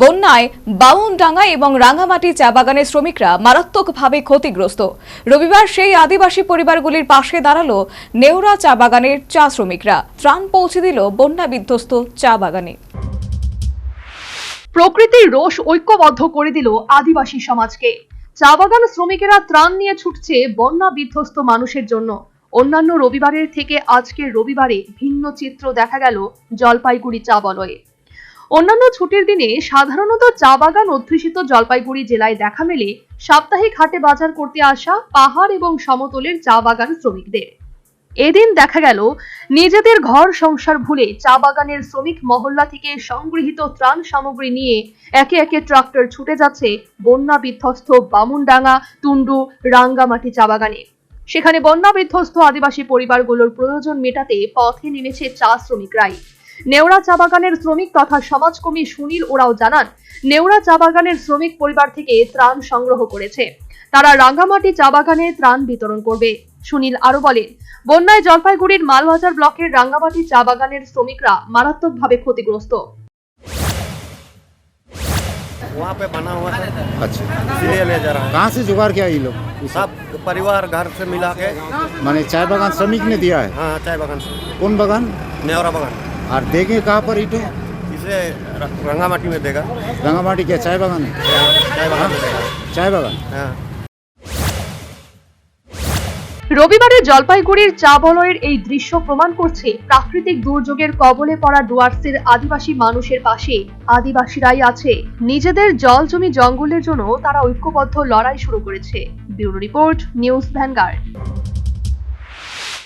বন্যায় বাউনডাঙ্গা এবং রাঙামাটি চা বাগানের শ্রমিকরা মারাত্মকভাবে ক্ষতিগ্রস্ত। রবিবার সেই আদিবাসী পরিবারগুলির পাশে দাঁড়াল নেওরা চা বাগানের চা শ্রমিকরা। ত্রাণ পৌঁছে দিল বন্যা বিধ্বস্ত চা বাগানে। প্রকৃতির রোষ ঐক্যবদ্ধ করে দিল আদিবাসী সমাজকে। চা বাগান শ্রমিকেরা ত্রাণ নিয়ে ছুটছে বন্যা বিধ্বস্ত মানুষের জন্য। অন্যান্য রবিবারের থেকে আজকের রবিবারে ভিন্ন চিত্র দেখা গেল জলপাইগুড়ি চা বলয়ে। অন্যান্য ছুটির দিনে সাধারণত চা বাগান অধ্যুষিত জলপাইগুড়ি জেলায় দেখা মেলে সাপ্তাহিক হাটে বাজার করতে আসা পাহাড় এবং সমতলের চা বাগান শ্রমিকদের। এদিন দেখা গেল, নিজেদের ঘর সংসার ভুলে চা বাগানের শ্রমিক মহল্লা থেকে সংগৃহীত ত্রাণ সামগ্রী নিয়ে একে একে ট্রাক্টর ছুটে যাচ্ছে বন্যা বিধ্বস্ত বামুনডাঙ্গা তুন্ডু রাঙ্গামাটি চা বাগানে। সেখানে বন্যা বিধ্বস্ত আদিবাসী পরিবারগুলোর প্রয়োজন মেটাতে পথে নেমেছে চা শ্রমিকরাই। নেওড়া চা বাগানের শ্রমিক তথা সমাজকর্মী সুনীল ওরাও জানান নেওড়া চা বাগানের শ্রমিক পরিবার থেকে ত্রাণ সংগ্রহ করেছে তারা রাঙ্গামাটি চা বাগানে ত্রাণ বিতরণ করবে সুনীল আরো বলেন বন্যায় জলপাইগুড়ির মালবাজার ব্লকের রাঙ্গামাটি চা বাগানের শ্রমিকরা মারাত্মকভাবে ক্ষতিগ্রস্ত वहाँ पे बना हुआ है अच्छा इसलिए ले जा रहा कहाँ से जुगाड़ किया ये लोग है सब परिवार घर से मिला के माने चाय बागान श्रमिक ने दिया है हाँ चाय बागान से कौन बागान नेवरा बागान और देंगे कहाँ पर ईटे इसे र- रंगामाटी में देगा रंगामाटी क्या चाय बागान है हाँ, चाय बागान में देगा चाय बागान हाँ রবিবারে জলপাইগুড়ির চা বলয়ের এই দৃশ্য প্রমাণ করছে প্রাকৃতিক দুর্যোগের কবলে পড়া ডুয়ার্সের আদিবাসী মানুষের পাশে আদিবাসীরাই আছে নিজেদের জল জমি জঙ্গলের জন্য তারা ঐক্যবদ্ধ লড়াই শুরু করেছে ব্যুরো রিপোর্ট নিউজ ভ্যানগার্ড